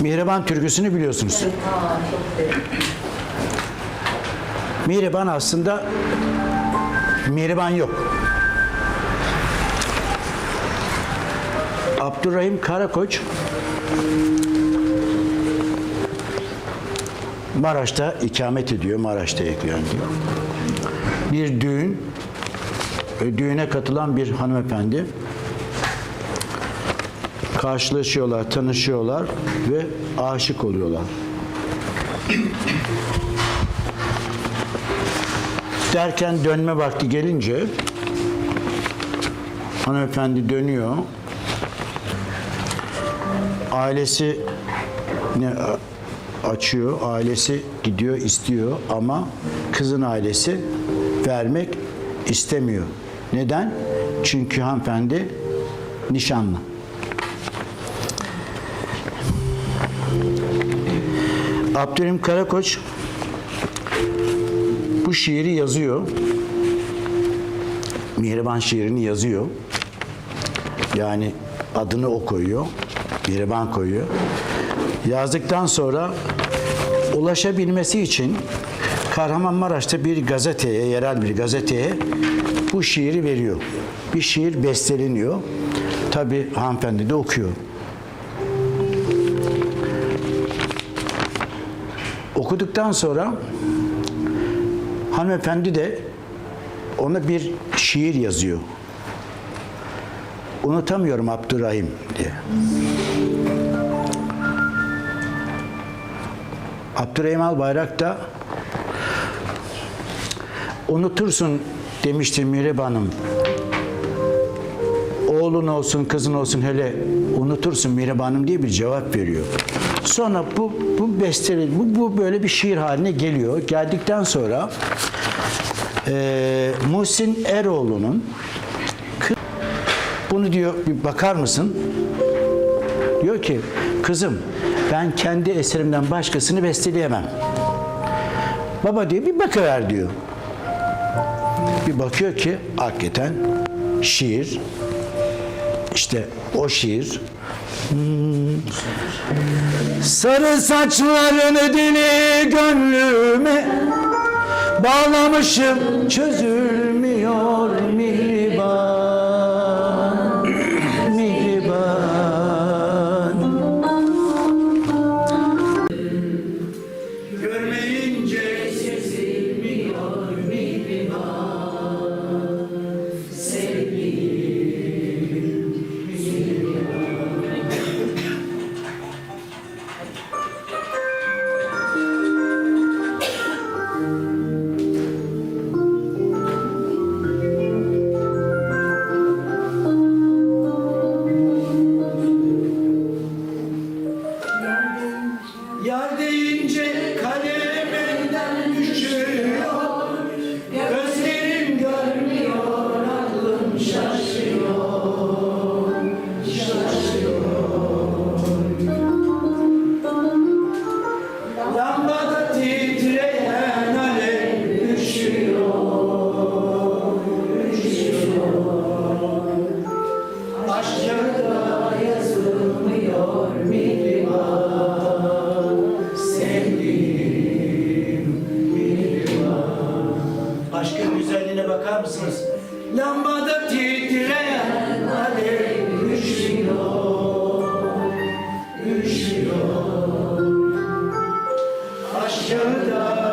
Mihriban türküsünü biliyorsunuz. Mihriban aslında Mihriban yok. Abdurrahim Karakoç Maraş'ta ikamet ediyor, Maraş'ta diyor. Bir düğün, düğüne katılan bir hanımefendi karşılaşıyorlar, tanışıyorlar ve aşık oluyorlar. Derken dönme vakti gelince hanımefendi dönüyor. Ailesi ne açıyor, ailesi gidiyor istiyor ama kızın ailesi vermek istemiyor. Neden? Çünkü hanımefendi nişanlı. Abdülhamim Karakoç bu şiiri yazıyor. Mihriban şiirini yazıyor. Yani adını o koyuyor. Mihriban koyuyor. Yazdıktan sonra ulaşabilmesi için Kahramanmaraş'ta bir gazeteye, yerel bir gazeteye bu şiiri veriyor. Bir şiir besteleniyor. Tabi hanımefendi de okuyor. Okuduktan sonra hanımefendi de ona bir şiir yazıyor. Unutamıyorum Abdurrahim diye. Abdurrahim Albayrak da unutursun demişti Mireb Hanım. Oğlun olsun, kızın olsun hele unutursun Mireb Hanım diye bir cevap veriyor. Sonra bu bu besteli, bu, bu böyle bir şiir haline geliyor. Geldikten sonra eee Muhsin Eroğlu'nun bunu diyor bir bakar mısın? Diyor ki kızım ben kendi eserimden başkasını besteleyemem. Baba diyor bir bakıver diyor. Bir bakıyor ki hakikaten şiir işte o şiir. Sarı saçlarını dili gönlüme Bağlamışım çözülmüyor mihriban Mihriban Görmeyince Yar Aşkta yazılmıyor mihriban Sevdiğim mihriban Aşkın güzelliğine bakar mısınız? Lambada titreyen alev üşüyor Üşüyor. Aşkta